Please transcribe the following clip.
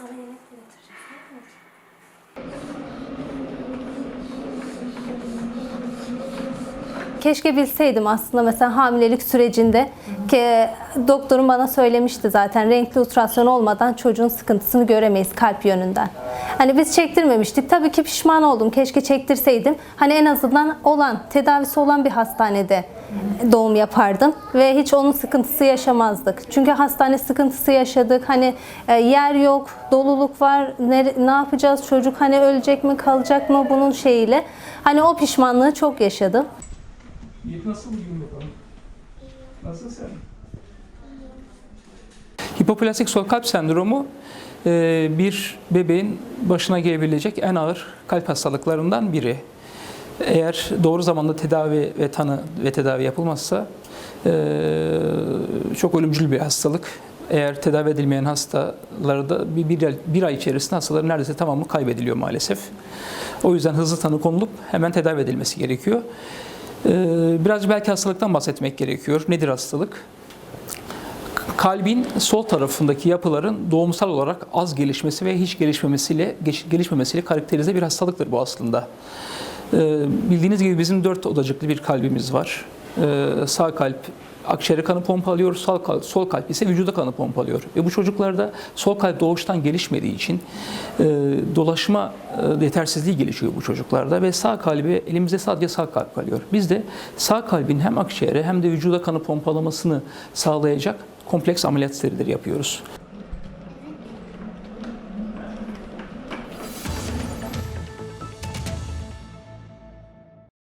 Sana yemek de getireceğiz. tamam mı? Keşke bilseydim aslında mesela hamilelik sürecinde ki doktorum bana söylemişti zaten renkli ultrason olmadan çocuğun sıkıntısını göremeyiz kalp yönünden. Hani biz çektirmemiştik. Tabii ki pişman oldum. Keşke çektirseydim. Hani en azından olan, tedavisi olan bir hastanede doğum yapardım ve hiç onun sıkıntısı yaşamazdık. Çünkü hastane sıkıntısı yaşadık. Hani e, yer yok, doluluk var. Ne, ne yapacağız? Çocuk hani ölecek mi, kalacak mı bunun şeyiyle. Hani o pişmanlığı çok yaşadım. Nasıl bugün bakalım? Nasıl sen? Hipoplastik sol kalp sendromu e, bir bebeğin başına gelebilecek en ağır kalp hastalıklarından biri. Eğer doğru zamanda tedavi ve tanı ve tedavi yapılmazsa e, çok ölümcül bir hastalık. Eğer tedavi edilmeyen hastaları da bir, bir, bir ay içerisinde hastaların neredeyse tamamı kaybediliyor maalesef. O yüzden hızlı tanı konulup hemen tedavi edilmesi gerekiyor. Ee, Biraz belki hastalıktan bahsetmek gerekiyor. Nedir hastalık? Kalbin sol tarafındaki yapıların doğumsal olarak az gelişmesi ve hiç gelişmemesiyle gelişmemesiyle karakterize bir hastalıktır bu aslında. Ee, Bildiğiniz gibi bizim dört odacıklı bir kalbimiz var. Ee, Sağ kalp akciğere kanı pompalıyor, sol kalp, sol kalp ise vücuda kanı pompalıyor. Ve bu çocuklarda sol kalp doğuştan gelişmediği için e, dolaşma e, yetersizliği gelişiyor bu çocuklarda ve sağ kalbi elimizde sadece sağ kalp kalıyor. Biz de sağ kalbin hem akciğere hem de vücuda kanı pompalamasını sağlayacak kompleks ameliyat serileri yapıyoruz.